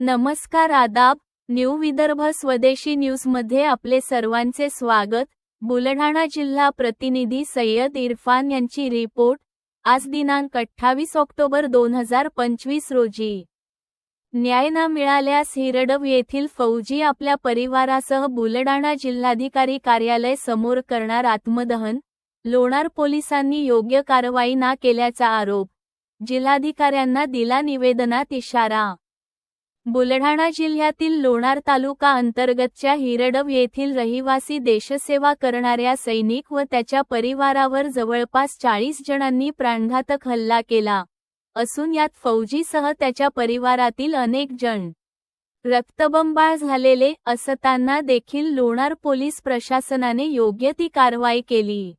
नमस्कार आदाब न्यू विदर्भ स्वदेशी न्यूजमध्ये आपले सर्वांचे स्वागत. बुलढाणा जिल्हा प्रतिनिधी सय्यद इरफान यांची रिपोर्ट आज दिनांक अठ्ठावीस ऑक्टोबर दोन हजार पंचवीस रोजी. न्याय न मिळाल्यास हिरडव येथील फौजी आपल्या परिवारासह बुलढाणा जिल्हाधिकारी कार्यालय समोर करणार आत्मदहन लोणार पोलिसांनी योग्य कारवाई ना केल्याचा आरोप. जिल्हाधिकाऱ्यांना दिला निवेदनात इशारा. बुलढाणा जिल्ह्यातील लोणार तालुका अंतर्गतच्या हिरडव येथील रहिवासी देशसेवा करणाऱ्या सैनिक व त्याच्या परिवारावर जवळपास चाळीस जणांनी प्राणघातक हल्ला केला. असून यात फौजीसह त्याच्या परिवारातील अनेक जण रक्तबंबाळ झालेले असताना देखील लोणार पोलीस प्रशासनाने योग्य ती कारवाई केली.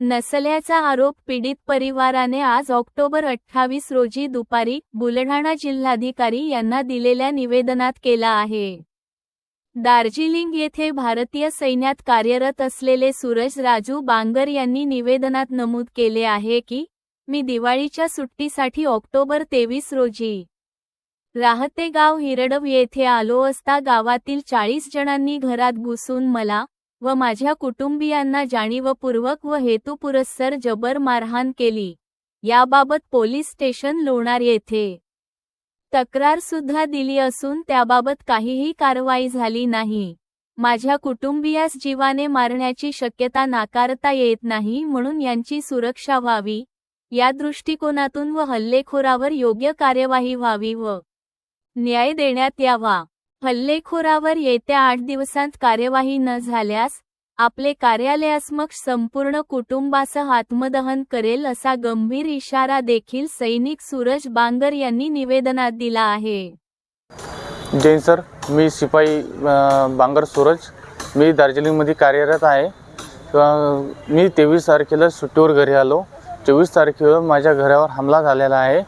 नसल्याचा आरोप पीडित परिवाराने आज ऑक्टोबर अठ्ठावीस रोजी दुपारी बुलढाणा जिल्हाधिकारी यांना दिलेल्या निवेदनात केला आहे. दार्जिलिंग येथे भारतीय सैन्यात कार्यरत असलेले सूरज राजू बांगर यांनी निवेदनात नमूद केले आहे की मी दिवाळीच्या सुट्टीसाठी ऑक्टोबर तेवीस रोजी राहते गाव हिरडव येथे आलो असता गावातील चाळीस जणांनी घरात घुसून मला व माझ्या कुटुंबियांना जाणीवपूर्वक व हेतुपुरस्सर जबर मारहाण केली. याबाबत पोलीस स्टेशन लोणार येथे तक्रार सुद्धा दिली असून त्याबाबत काहीही कारवाई झाली नाही. माझ्या कुटुंबियास जीवाने मारण्याची शक्यता नाकारता येत नाही म्हणून यांची सुरक्षा व्हावी या दृष्टिकोनातून व हल्लेखोरावर योग्य कार्यवाही व्हावी व न्याय देण्यात यावा. हल्लेखोरावर येत्या आठ दिवसांत कार्यवाही न झाल्यास आपले कार्यालयासमक्ष संपूर्ण कुटुंबासह आत्मदहन करेल असा गंभीर इशारा देखील सैनिक सूरज बांगर यांनी निवेदनात दिला आहे. जैन सर. मी शिपाई बांगर सूरज. मी दार्जिलिंगमध्ये कार्यरत आहे. मी तेवीस तारखेला सुट्टीवर घरी आलो. चोवीस तारखेला माझ्या घरावर हमला झालेला आहे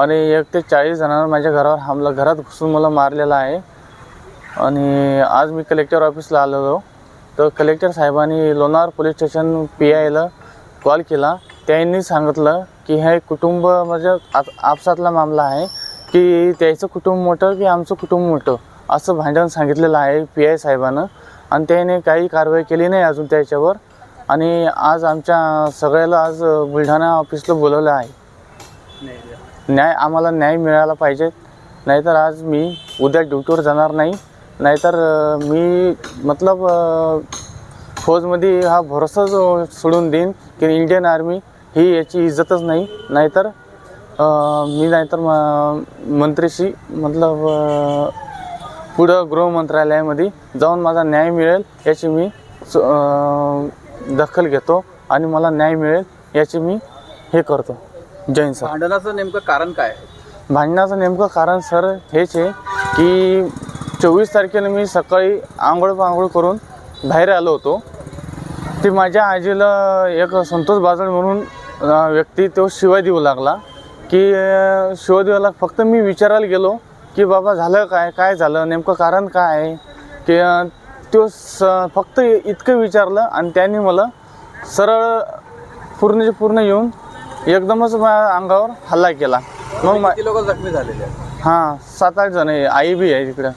आणि एक ते चाळीस जणांना माझ्या घरावर हमला घरात घुसून मला मारलेला आहे. आणि आज मी कलेक्टर ऑफिसला आलेलो तर कलेक्टर साहेबांनी लोणार पोलीस स्टेशन पी आयला कॉल केला. त्यांनी सांगितलं की हे कुटुंब म्हणजे आप आपसातला मामला आहे की त्याचं कुटुंब मोठं की आमचं कुटुंब मोठं? असं भांडण सांगितलेलं आहे पी आय साहेबानं. आणि त्याने काही कारवाई केली नाही अजून त्याच्यावर. आणि आज आमच्या सगळ्याला आज बुलढाणा ऑफिसला बोलवलं आहे. न्याय आम्हाला न्याय मिळाला पाहिजे. नाहीतर आज मी उद्या ड्युटीवर जाणार नाही. नाहीतर मी मतलब फौजमध्ये हा भरोसा सोडून देईन की इंडियन आर्मी ही याची इज्जतच नाही. नाहीतर मी नाहीतर म- मंत्रीशी मतलब पुढं गृह मंत्रालयामध्ये जाऊन माझा न्याय मिळेल याची मी दखल घेतो आणि मला न्याय मिळेल याची मी हे करतो. जैन सर. भांडणाचं नेमकं कारण काय? आहे? भांडणाचं नेमकं कारण सर हेच आहे की चोवीस तारखेला मी सकाळी आंघोळ पांघोळ करून बाहेर आलो होतो. ते माझ्या आजीला एक संतोष बाजळ म्हणून अं, व्यक्ती तो शिवाय देऊ लागला की अं, शिवाय देऊ लागला. फक्त मी विचारायला गेलो की बाबा झालं काय? काय झालं? नेमकं कारण काय आहे? की अं, तो स फक्त इतकं विचारलं आणि त्यांनी मला सरळ पूर्णचे पूर्ण येऊन एकदमच माझ्या अंगावर हल्ला केला. मग लोक जखमी झालेले हां सात आठ जण आहे आई बी आहे तिकडं.